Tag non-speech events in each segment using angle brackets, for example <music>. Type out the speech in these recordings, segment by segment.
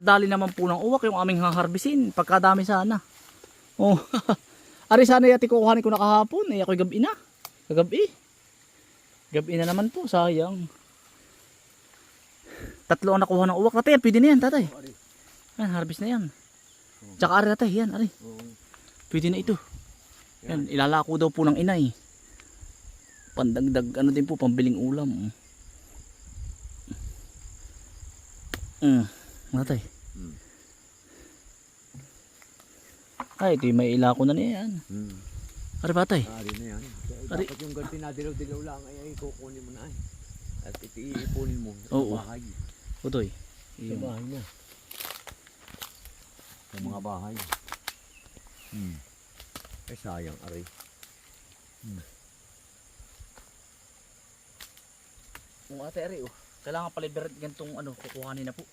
Dali naman po ng uwak yung aming haharbisin. Pagkadami sana. Oh. <laughs> Ari sana yati kukuhanin ko na kahapon. Eh ako'y gabi na. Kagabi. Gabi na naman po. Sayang. Tatlo ang nakuha ng uwak. Tatay, pwede na yan, tatay. Yan, harvest na yan. Tsaka ari tatay, yan, ari. Pwede na ito. Yan, ilalako daw po ng inay. Pandagdag, ano din po, pambiling ulam. Mm. Matay. Ay, ito yung may ilako na niya yan. Hmm. Ari batay. Ari na yan. Ari. Dapat yung ganti na dilaw-dilaw lang ay, ay kukunin mo na ay. At ito iipunin mo sa Oo. bahay. Utoy. Sa bahay niya. Sa mga bahay. Hmm. Ay sayang ari. kung ate ari, oh. Kailangan pala i gantong ano, kukuhanin na po.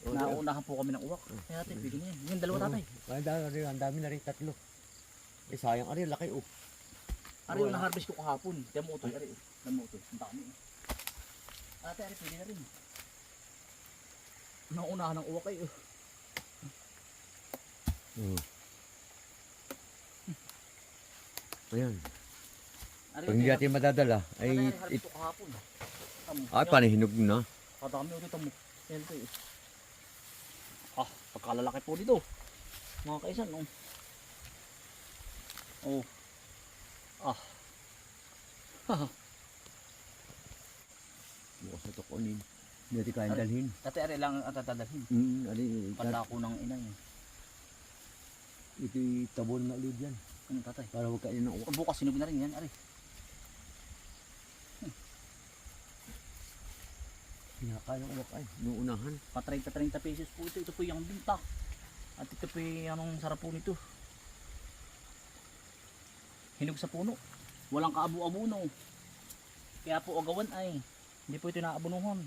Oo, Nauunahan po kami ng uwak. Kaya ate, pwede na yan. Yung dalawa tatay. Ay, dami, ang dami na rin tatlo. Eh sayang ari, laki oh. Ari yung na-harvest ko kahapon. Tiyan mo utoy, ari. oh. Tiyan mo utoy. Ang dami. oh. Ate, ari, pwede na rin. Nauunahan ng uwak kayo. Oo. Ayan. Ari, Pag hindi natin madadala, Ay, ay, panihinog na. Kadami ulit mo. Yan po eh. Pagkalalaki po dito. Mga kaisan, oh. Oh. Ah. Haha. Bukas na to kunin. Hindi natin kayang dalhin. Dati ari lang ang tatadalhin. Hmm, ari, Pandako ng inay. ito'y tabon na ulit yan. Ano tatay? Para huwag kainin ng bukas sinog na rin yan, ari. Kinakain ng uwak ay, nung unahan. Pa 30-30 pesos po ito. Ito po yung binta. At ito po yung anong sarap po nito. Hinog sa puno. Walang kaabu-abuno. Kaya po agawan ay hindi po ito naabunuhan.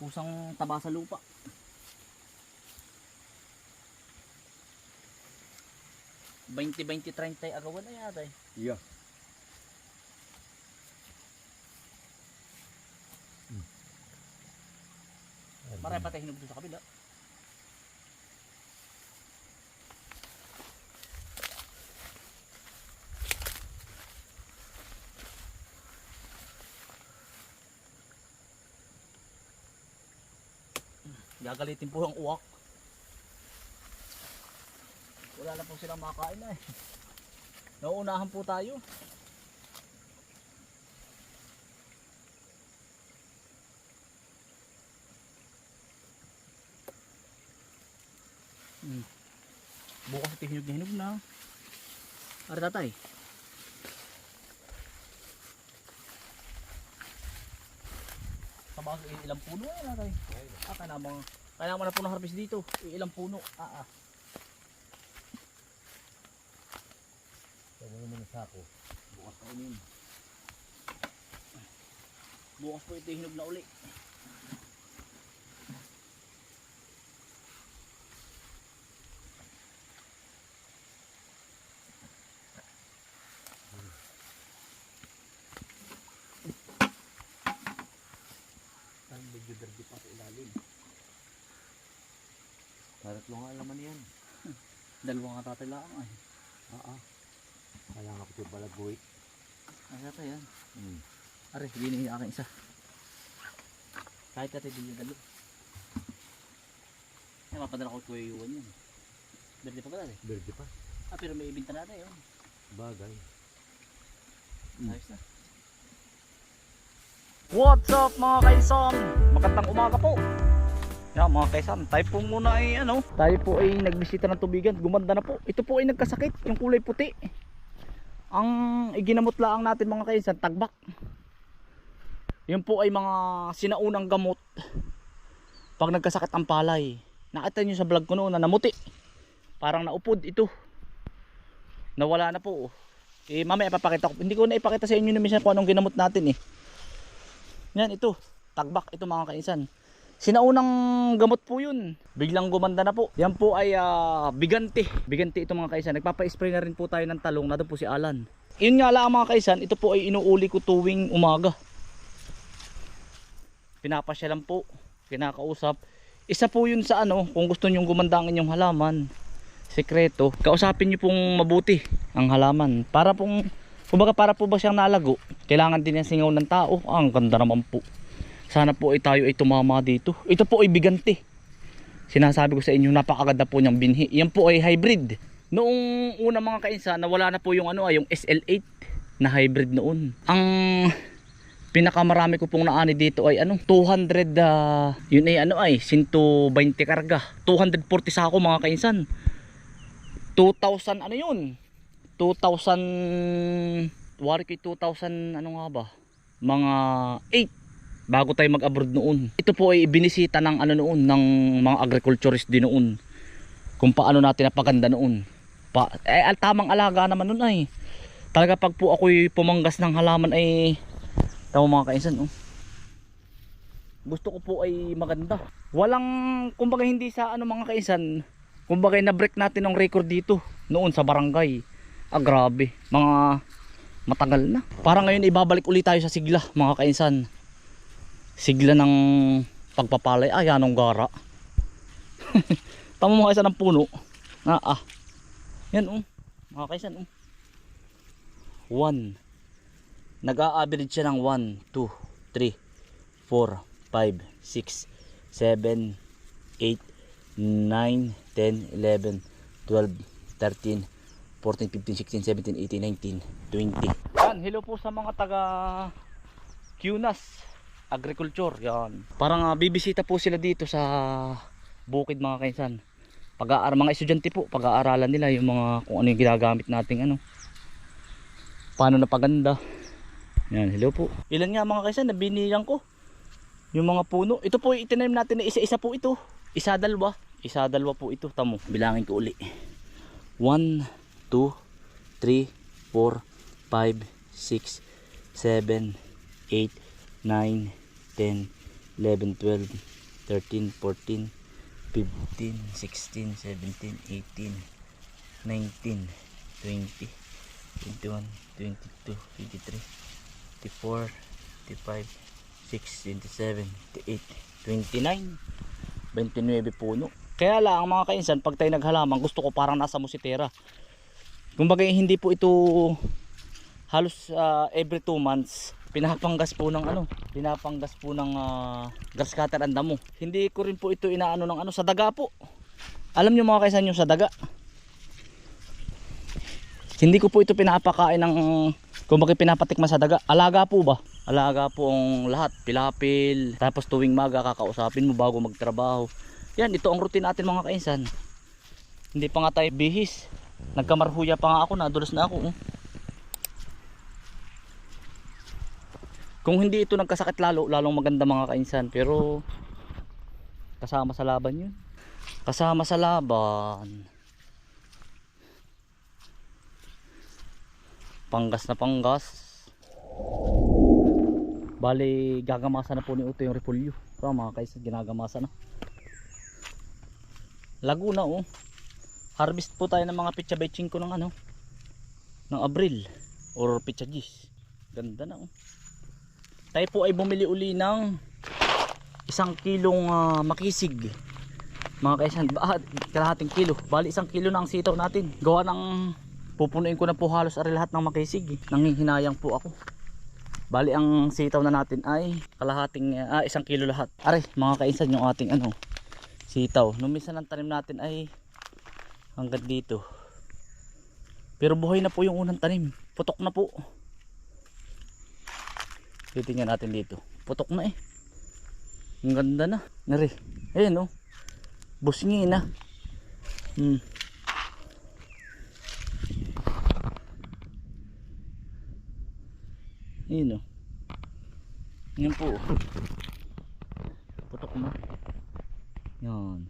Kusang taba sa lupa. Bainti, bainti, 30 agawan ay atay. Yeah. Marami pa tayo doon sa kabila. Gagalitin po ang uwak. Wala na po silang makain na eh. Nauunahan po tayo. Bukas ito hinog na hinog na. Ara tatay. Sabag ilang puno yan tatay. Ah, kailangan kailangan na po ng harvest dito. Ilang puno. Ah, ah. Sabi naman sa ako. Bukas pa unin. Bukas po ito hinog na uli. Ang medyo verde pa sa ilalim. Tatlo nga laman yan. <laughs> Dalawa nga tatay lang ay. Oo. Kailangan ko ito balagoy. Ay tatay yan. Hmm. Are, hindi na akin isa. Kahit tatay din yung dalo. Ay, mapadala ko kuya yuwan yan. Verde pa ba tatay? Verde pa. Ah, pero may ibinta na tayo. Bagay. Ayos na. What's up mga kaisan? Magandang umaga po. Yan mga kaisan, tayo po muna ay ano, tayo po ay nagbisita ng tubigan, gumanda na po. Ito po ay nagkasakit, yung kulay puti. Ang iginamot lang natin mga kaisan, tagbak. Yun po ay mga sinaunang gamot. Pag nagkasakit ang palay. Nakita nyo sa vlog ko noon na namuti. Parang naupod ito. Nawala na po. Eh, mamaya ipapakita ko. Hindi ko na ipakita sa inyo na minsan kung anong ginamot natin eh. Yan, ito. Tagbak, ito mga kaisan. Sinaunang gamot po yun. Biglang gumanda na po. Yan po ay ah, bigante. Bigante ito mga kaisan. Nagpapa-spray na rin po tayo ng talong. Nandun po si Alan. Yun nga lang mga kaisan. Ito po ay inuuli ko tuwing umaga. Pinapasya lang po. Kinakausap. Isa po yun sa ano, kung gusto nyong gumanda ang inyong halaman, sekreto, kausapin nyo pong mabuti ang halaman. Para pong, kumbaga para po ba siyang nalago, kailangan din yung singaw ng tao. Ah, ang ganda naman po. Sana po ay tayo ay tumama dito. Ito po ay bigante. Sinasabi ko sa inyo, napakaganda po niyang binhi. Yan po ay hybrid. Noong una mga kainsa, nawala na po yung ano, ah, yung SL8 na hybrid noon. Ang pinakamarami ko pong naani dito ay ano 200 ah, yun ay ano ay 120 karga 240 sa ako mga kainsan 2000 ano yun 2000 wari ko 2000 ano nga ba mga 8 bago tayo mag abroad noon ito po ay binisita ng ano noon ng mga agriculturist din noon kung paano natin napaganda noon pa, eh, al- tamang alaga naman noon ay talaga pag po ako'y pumanggas ng halaman ay Tama mga kainsan, oh. Gusto ko po ay maganda. Walang, kumbaga hindi sa ano mga kainsan, kumbaga na-break natin ang record dito noon sa barangay. Ah, grabe. Mga matagal na. Para ngayon ibabalik ulit tayo sa sigla, mga kainsan. Sigla ng pagpapalay. Ah, yanong gara. <laughs> Tama mga kainsan ng puno. Ah, ah. Yan, oh. Mga kainsan, oh. One nag-a-average siya ng 1, 2, 3, 4, 5, 6, 7, 8, 9, 10, 11, 12, 13, 14, 15, 16, 17, 18, 19, 20. Yan, hello po sa mga taga Cunas Agriculture. Yan. Parang uh, bibisita po sila dito sa bukid mga kainsan. Pag mga estudyante po, pag-aaralan nila yung mga kung ano yung ginagamit nating ano. Paano napaganda. Yan, hello po. Ilan nga mga kaisan, nabinilang ko. Yung mga puno. Ito po, itinanim natin na isa-isa po ito. Isa dalawa. Isa dalawa po ito. Tamo, bilangin ko uli. 1, 2, 3, 4, 5, 6, 7, 8, 9, 10, 11, 12, 13, 14, 15, 16, 17, 18, 19, 20, 21, 22, 23, 24, 25, 6, 27, 28, 29, 29 puno. Kaya lang mga kainsan, pag tayo naghalaman, gusto ko parang nasa musitera. Kumbaga hindi po ito halos ah, every 2 months pinapanggas po ng ano, pinapanggas po ng ah, grass cutter ang damo. Hindi ko rin po ito inaano ng ano sa daga po. Alam niyo mga kaisan yung sa daga. Hindi ko po ito pinapakain ng kung bakit pinapatikman sa daga. Alaga po ba? Alaga po ang lahat. Pilapil. Tapos tuwing maga kakausapin mo bago magtrabaho. Yan, ito ang routine natin mga kainsan. Hindi pa nga tayo bihis. Nagkamarhuya pa nga ako, nadulas na ako. oh. Kung hindi ito nagkasakit lalo, lalong maganda mga kainsan. Pero kasama sa laban yun. Kasama sa laban. Panggas na panggas. Bali, gagamasa na po ni Uto yung repolyo. Ito mga kainsan, ginagamasa na. Laguna oh. Harvest po tayo ng mga pitsa betching ko ng ano ng Abril or pitsa gis. Ganda na oh. Tayo po ay bumili uli ng isang kilong ah, makisig. Mga kaisan, ah, kalahating kilo. Bali isang kilo na ang sitaw natin. Gawa ng pupunuin ko na po halos ari lahat ng makisig. Eh. Nanghihinayang po ako. Bali ang sitaw na natin ay kalahating ah, isang kilo lahat. Are, mga kaisan yung ating ano sitaw. Nung minsan ang tanim natin ay hanggang dito. Pero buhay na po yung unang tanim. Putok na po. Titingnan natin dito. Putok na eh. Ang ganda na. Nari. Ayan oh. Busngi na. Hmm. Ayan oh. Yan po. Putok na. Yan.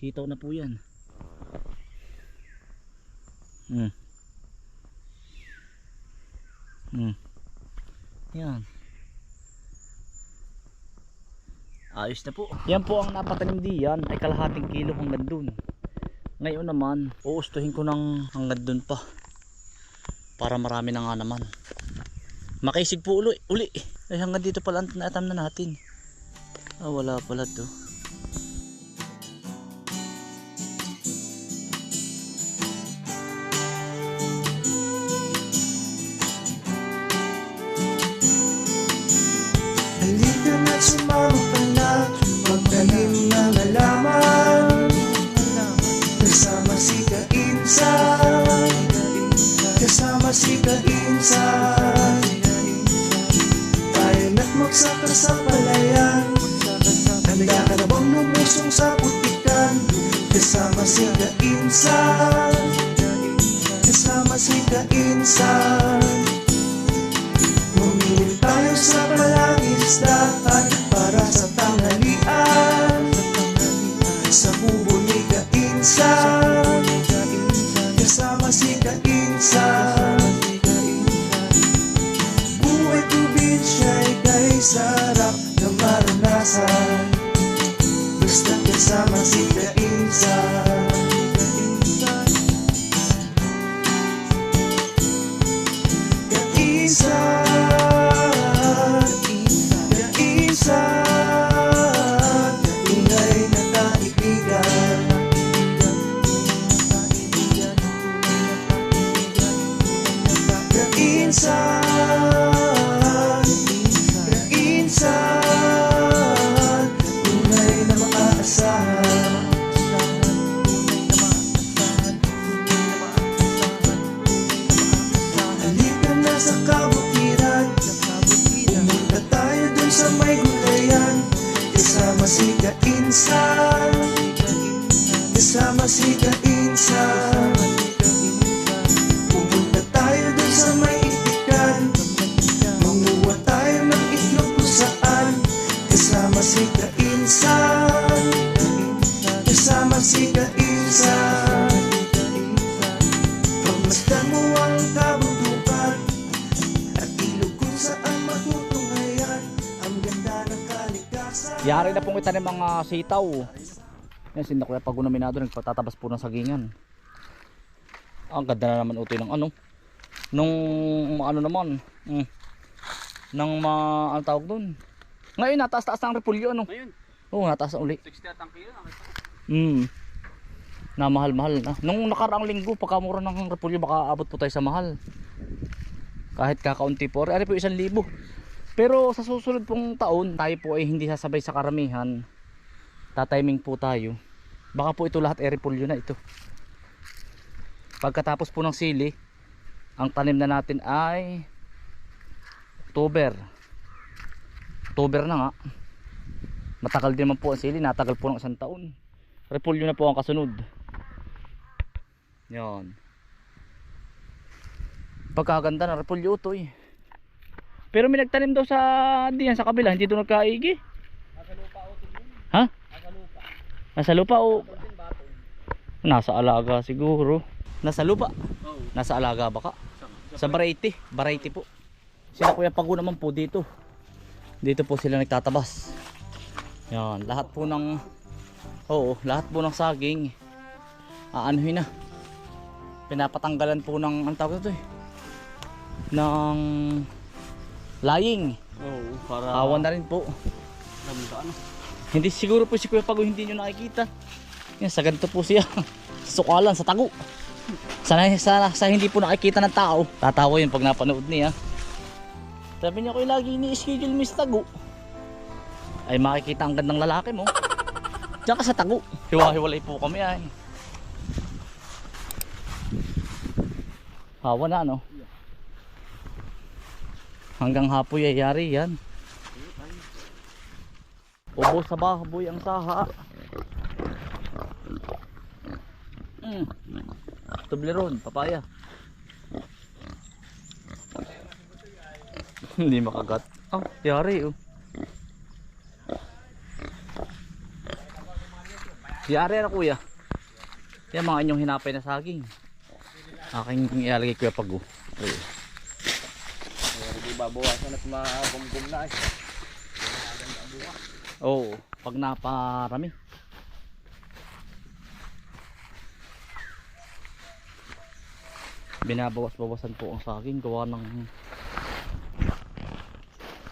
Sitaw na po yan. Hmm. Yan. Ayos na po. Yan po ang napatanim diyan ay kalahating kilo hanggang dun. Ngayon naman, uustuhin ko ng hanggang dun pa. Para marami na nga naman. Makisig po uli. uli. Ay hanggang dito pala ang tinatam na natin. Ah, wala pala to. Bang lumusong sa putikan Kasama si Kainsan Kasama si Kainsan Mamili tayo sa palangisdaan Para sa tanghalian. Sa kubo ni Kainsan Kasama si Kainsan Buhay probinsya'y kay sarap na maranasan Kainsan Kasama si Kainsan Pumunta tayo dun sa may itikan. Manguha tayo ng itlog kung saan. Kasama si Kainsan. Kasama si Kainsan. Pagmasdan mo ang kabundukan. At ilog kung saan matutunghayan. Ang ganda ng kalikasan. Yari na pong itanim mga sitaw. Yan, si Kuya Pagunaminado nagpatatabas po ng sagingan. Ang ganda na naman utoy ng ano. Nung ano naman. Mm, nang ma, ano tawag doon. Ngayon nataas-taas na ang repulyo ano. Ngayon, Oo, nataas na uli. 60 at ang kilo. nakita. Hmm. Na mahal-mahal na. Nung nakaraang linggo, pagkamura ng repulyo, baka abot po tayo sa mahal. Kahit kakaunti po. Ano po isang libo. Pero sa susunod pong taon, tayo po ay hindi sasabay sa karamihan. Tatiming po tayo. Baka po ito lahat ay repulyo na ito. Pagkatapos po ng sili, ang tanim na natin ay October. October na nga. Matagal din naman po ang sili, natagal po ng isang taon. Repulyo na po ang kasunod. Yan. Pagkaganda ng repulyo ito eh. Pero may nagtanim daw sa diyan sa kabila, hindi doon nagkaigi. Nasa lupa o tingin. Ha? Nasa lupa. Nasa lupa o nasa alaga siguro. Nasa lupa. Nasa alaga baka. Sa, variety, variety po. Sila Kuya Pago naman po dito. Dito po sila nagtatabas. Yan, lahat po ng Oo, lahat po ng saging aanuhin na. Pinapatanggalan po ng ang tawag ito eh. ng lying. Oo, para Awan na rin po. ramda ano. Hindi siguro po si Kuya Pago hindi nyo nakikita. Yan, sa ganito po siya. <laughs> sukalan, sa tago. Sana, sa, sa hindi po nakikita ng tao. Tatawa yun pag napanood niya. Sabi niya ko lagi ni-schedule mo sa tago. Ay makikita ang gandang lalaki mo. Diyan ka sa tago. Hiwa-hiwalay po kami ay. Hawa na no. Hanggang hapoy ay yari yan. Ubo sa baboy ang saha. Mm. Toblerone, papaya. <laughs> Hindi makagat. Oh, yari oh. Yari na kuya. Yan mga inyong hinapay na saging. Aking ialagay kuya pag oh. Ayun. Kaya di babawasan at magumgum na eh. Oo, pag naparami. Binabawas-bawasan po ang saging gawa ng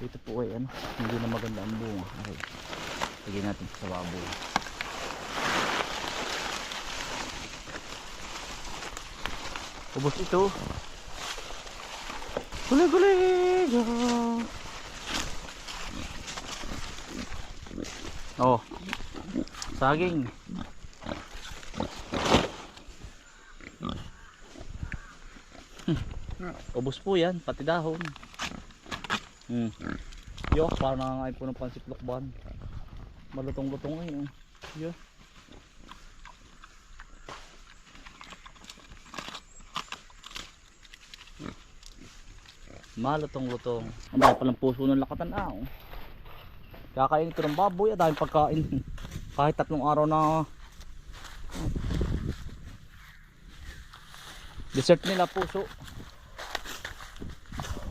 ito po ay ano, hindi na maganda ang bunga. Okay. Lagyan natin sa baboy. Ubos ito. Guli-guli! Oh. Saging. Hmm. Ubos po yan, pati dahon. Hmm. Yo, parang nangangain po ng pansit lokban. Malutong-lutong eh. oh. Yo. Malutong-lutong. Ang dami palang puso ng lakatan ah. Oh. Kakain ito ng baboy, ang daming pagkain. Kahit tatlong araw na Dessert nila puso.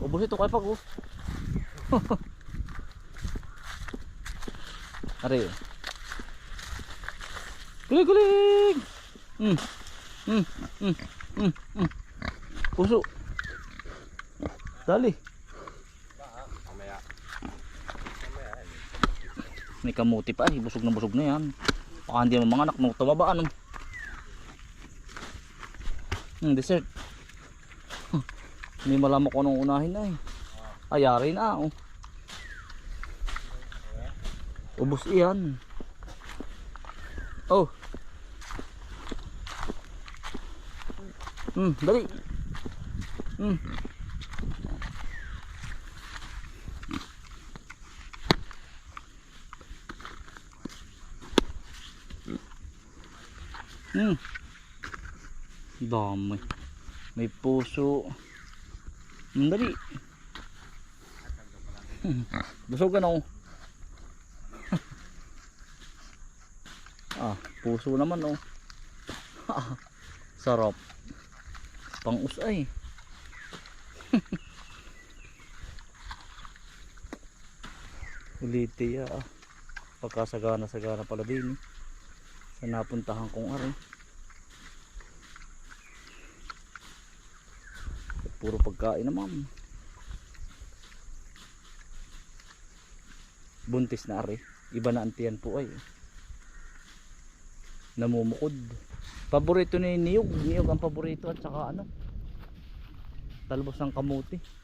Ubus ito kay pag oh. <laughs> Ari. Guling guling. Mm. Mm. Mm. Mm. Mm. Puso. Dali. May kamuti pa eh, busog na busog na yan. Baka hindi naman mga anak nung tumaba ano. Hmm, dessert. Hindi malaman ko nung unahin na eh. Ayari na oh. Ubus iyan. Oh. Hmm, dali. Hmm. Dami. May puso. Hmm, dali. <laughs> Busog ka na oh. <laughs> ah, puso naman oh. <laughs> Sarap. Pang-usay. Uliti ya ah. Pagkasagana-sagana pala din eh. Sa napuntahan kong ari. Puro pagkain naman. Buntis na ari. Iba na antiyan po ay. Namumukod. Paborito ni Niyog. Niyog ang paborito at saka ano. Talbos ng kamuti.